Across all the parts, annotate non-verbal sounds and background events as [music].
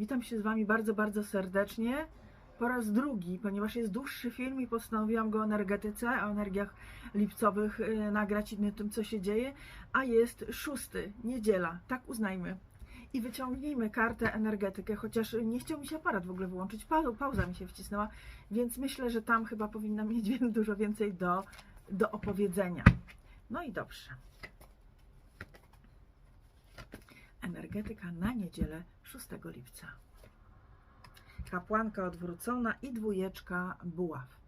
Witam się z Wami bardzo, bardzo serdecznie. Po raz drugi, ponieważ jest dłuższy film i postanowiłam go o energetyce, o energiach lipcowych y, nagrać i tym, co się dzieje, a jest szósty, niedziela, tak uznajmy. I wyciągnijmy kartę energetykę, chociaż nie chciał mi się aparat w ogóle wyłączyć, pa- pauza mi się wcisnęła, więc myślę, że tam chyba powinna mieć [laughs] dużo więcej do, do opowiedzenia. No i dobrze. Energetyka na niedzielę 6 lipca. Kapłanka odwrócona i dwójeczka buław.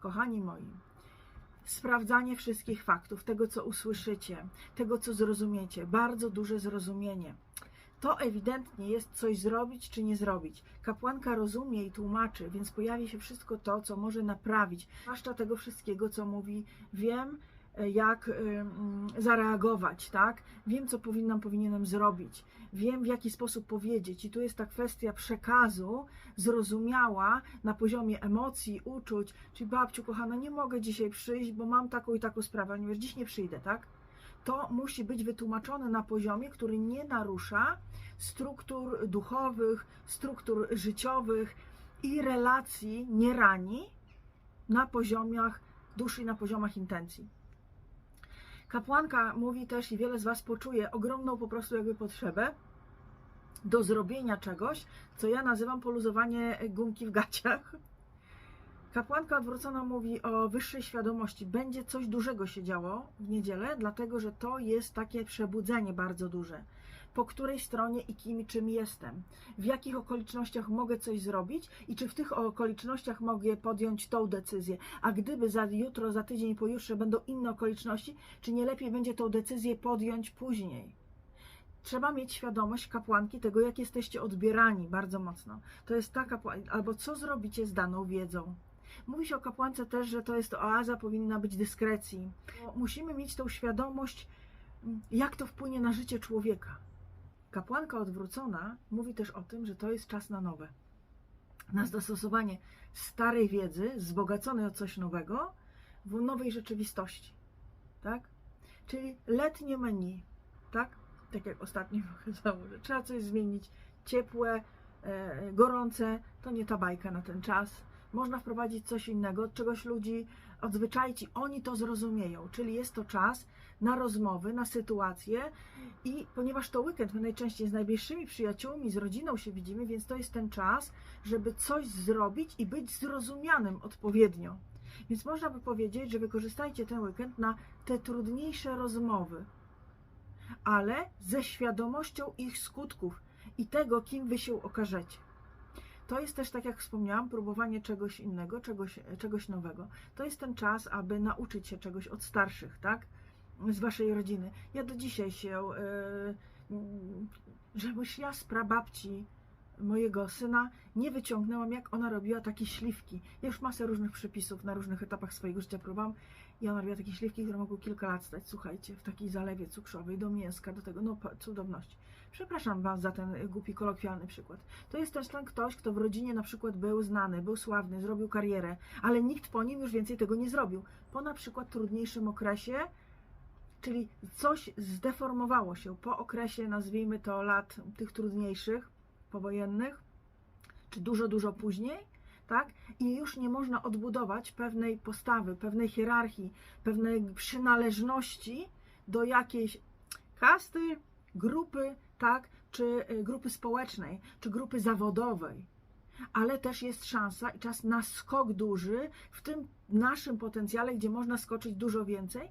Kochani moi, sprawdzanie wszystkich faktów, tego co usłyszycie, tego co zrozumiecie, bardzo duże zrozumienie. To ewidentnie jest coś zrobić czy nie zrobić. Kapłanka rozumie i tłumaczy, więc pojawi się wszystko to, co może naprawić. Zwłaszcza tego wszystkiego, co mówi, wiem, jak y, mm, zareagować, tak? Wiem, co powinnam, powinienem zrobić. Wiem, w jaki sposób powiedzieć. I tu jest ta kwestia przekazu zrozumiała na poziomie emocji, uczuć. Czyli babciu, kochana, nie mogę dzisiaj przyjść, bo mam taką i taką sprawę. Nie wiesz, dziś nie przyjdę, tak? To musi być wytłumaczone na poziomie, który nie narusza struktur duchowych, struktur życiowych i relacji, nie rani na poziomach duszy i na poziomach intencji. Kapłanka mówi też i wiele z Was poczuje ogromną po prostu jakby potrzebę do zrobienia czegoś, co ja nazywam poluzowanie gumki w gaciach. Kapłanka odwrócona mówi o wyższej świadomości. Będzie coś dużego się działo w niedzielę, dlatego że to jest takie przebudzenie bardzo duże. Po której stronie i kim czym jestem, w jakich okolicznościach mogę coś zrobić i czy w tych okolicznościach mogę podjąć tą decyzję. A gdyby za jutro, za tydzień, pojutrze będą inne okoliczności, czy nie lepiej będzie tą decyzję podjąć później? trzeba mieć świadomość kapłanki tego, jak jesteście odbierani bardzo mocno. To jest ta kapłanka, albo co zrobicie z daną wiedzą. Mówi się o kapłance też, że to jest oaza, powinna być dyskrecji. Musimy mieć tą świadomość, jak to wpłynie na życie człowieka. Kapłanka odwrócona mówi też o tym, że to jest czas na nowe. Na zastosowanie starej wiedzy, wzbogaconej o coś nowego, w nowej rzeczywistości. Tak? Czyli letnie menu. Tak? tak jak ostatnio [laughs] okazało, że trzeba coś zmienić. Ciepłe, e, gorące, to nie ta bajka na ten czas. Można wprowadzić coś innego, od czegoś ludzi odzwyczaić i oni to zrozumieją. Czyli jest to czas na rozmowy, na sytuacje i ponieważ to weekend, my najczęściej z najbliższymi przyjaciółmi, z rodziną się widzimy, więc to jest ten czas, żeby coś zrobić i być zrozumianym odpowiednio. Więc można by powiedzieć, że wykorzystajcie ten weekend na te trudniejsze rozmowy, ale ze świadomością ich skutków i tego, kim wy się okażecie. To jest też, tak jak wspomniałam, próbowanie czegoś innego, czegoś, czegoś nowego. To jest ten czas, aby nauczyć się czegoś od starszych, tak? Z waszej rodziny. Ja do dzisiaj się, yy, żebyś ja z prababci mojego syna nie wyciągnęłam, jak ona robiła takie śliwki. Ja już masę różnych przepisów na różnych etapach swojego życia próbowałam i ona robiła takie śliwki, które mogły kilka lat stać, słuchajcie, w takiej zalewie cukrzowej, do mięska, do tego, no cudowności. Przepraszam Was za ten głupi, kolokwialny przykład. To jest też ten ktoś, kto w rodzinie na przykład był znany, był sławny, zrobił karierę, ale nikt po nim już więcej tego nie zrobił. Po na przykład trudniejszym okresie, czyli coś zdeformowało się po okresie, nazwijmy to lat tych trudniejszych, powojennych, czy dużo, dużo później, tak? I już nie można odbudować pewnej postawy, pewnej hierarchii, pewnej przynależności do jakiejś kasty, grupy, tak? Czy y, grupy społecznej, czy grupy zawodowej. Ale też jest szansa i czas na skok duży w tym naszym potencjale, gdzie można skoczyć dużo więcej,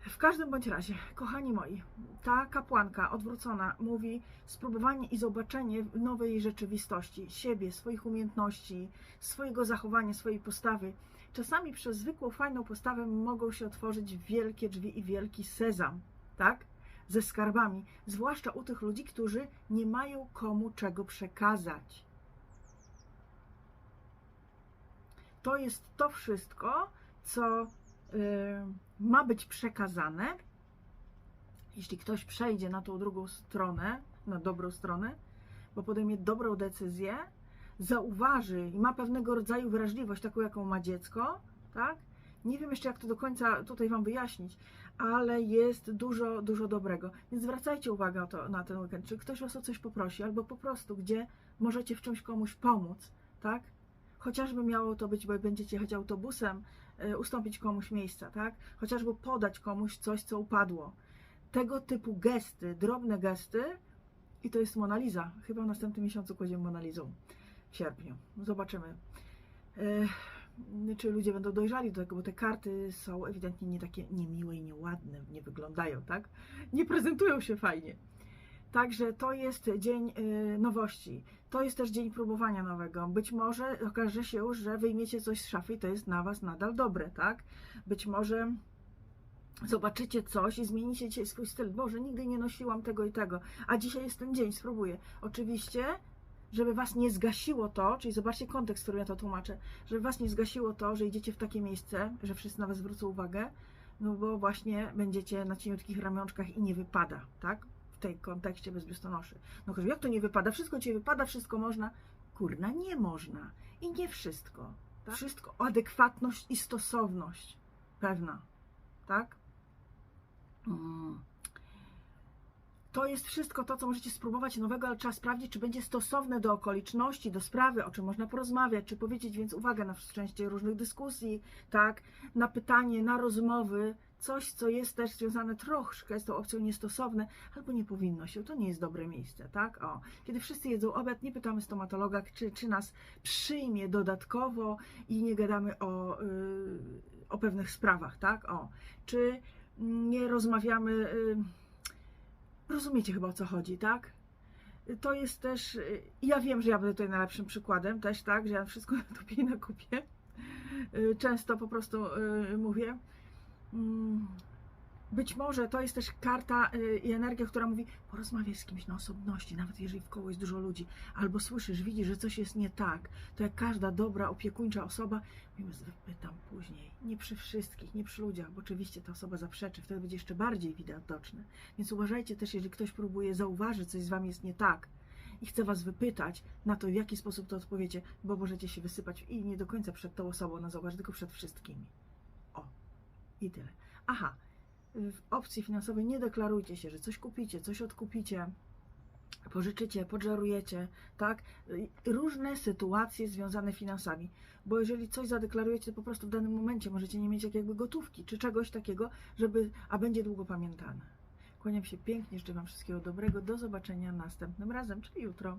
w każdym bądź razie, kochani moi, ta kapłanka odwrócona mówi spróbowanie i zobaczenie nowej rzeczywistości, siebie, swoich umiejętności, swojego zachowania, swojej postawy. Czasami przez zwykłą, fajną postawę mogą się otworzyć wielkie drzwi i wielki sezam, tak? Ze skarbami, zwłaszcza u tych ludzi, którzy nie mają komu czego przekazać. To jest to wszystko, co ma być przekazane, jeśli ktoś przejdzie na tą drugą stronę, na dobrą stronę, bo podejmie dobrą decyzję, zauważy i ma pewnego rodzaju wrażliwość, taką jaką ma dziecko, tak? Nie wiem jeszcze, jak to do końca tutaj Wam wyjaśnić, ale jest dużo, dużo dobrego. Więc zwracajcie uwagę to, na ten weekend. Czy ktoś Was o coś poprosi, albo po prostu, gdzie możecie w czymś komuś pomóc, tak? Chociażby miało to być, bo będziecie jechać autobusem, y, ustąpić komuś miejsca, tak? Chociażby podać komuś coś, co upadło. Tego typu gesty, drobne gesty, i to jest Monaliza. Chyba w następnym miesiącu kładziemy Monalizą w sierpniu. Zobaczymy. E, czy ludzie będą dojrzali do tego, bo te karty są ewidentnie nie takie niemiłe i nieładne, nie wyglądają, tak? Nie prezentują się fajnie. Także to jest dzień e, nowości. To jest też dzień próbowania nowego. Być może okaże się, że wyjmiecie coś z szafy i to jest na Was nadal dobre, tak? Być może zobaczycie coś i zmienicie dzisiaj swój styl. Boże, nigdy nie nosiłam tego i tego, a dzisiaj jest ten dzień, spróbuję. Oczywiście, żeby Was nie zgasiło to, czyli zobaczcie kontekst, w którym ja to tłumaczę, żeby Was nie zgasiło to, że idziecie w takie miejsce, że wszyscy na Was zwrócą uwagę, no bo właśnie będziecie na cieniutkich ramionczkach i nie wypada, tak? Tej kontekście bez biustonoszy. No jak to nie wypada? Wszystko Ci wypada, wszystko można. Kurna, nie można. I nie wszystko. Tak? Wszystko. Adekwatność i stosowność. Pewna. Tak? Mm. To jest wszystko to, co możecie spróbować nowego, ale trzeba sprawdzić, czy będzie stosowne do okoliczności, do sprawy, o czym można porozmawiać, czy powiedzieć, więc uwagę na szczęście różnych dyskusji, tak, na pytanie, na rozmowy, coś, co jest też związane troszkę z tą opcją niestosowne, albo nie powinno się, to nie jest dobre miejsce, tak, o. Kiedy wszyscy jedzą obiad, nie pytamy stomatologa, czy, czy nas przyjmie dodatkowo i nie gadamy o, yy, o pewnych sprawach, tak, o. Czy nie rozmawiamy... Yy, Rozumiecie chyba o co chodzi, tak? To jest też. Ja wiem, że ja będę tutaj najlepszym przykładem też, tak? Że ja wszystko [laughs] na tupie i na kupie. Często po prostu y, mówię. Być może to jest też karta y, i energia, która mówi, porozmawiaj z kimś na osobności, nawet jeżeli w koło jest dużo ludzi, albo słyszysz, widzisz, że coś jest nie tak, to jak każda dobra, opiekuńcza osoba, mówimy, wypytam później, nie przy wszystkich, nie przy ludziach, bo oczywiście ta osoba zaprzeczy, wtedy będzie jeszcze bardziej widoczne. Więc uważajcie też, jeżeli ktoś próbuje zauważyć, coś z wami jest nie tak i chce was wypytać na to, w jaki sposób to odpowiecie, bo możecie się wysypać i nie do końca przed tą osobą ona zauważy, tylko przed wszystkimi. O, i tyle. Aha, w opcji finansowej nie deklarujcie się, że coś kupicie, coś odkupicie, pożyczycie, podżarujecie, tak? Różne sytuacje związane finansami, bo jeżeli coś zadeklarujecie, to po prostu w danym momencie możecie nie mieć jak jakby gotówki, czy czegoś takiego, żeby, a będzie długo pamiętane. Kłaniam się pięknie, życzę Wam wszystkiego dobrego, do zobaczenia następnym razem, czyli jutro.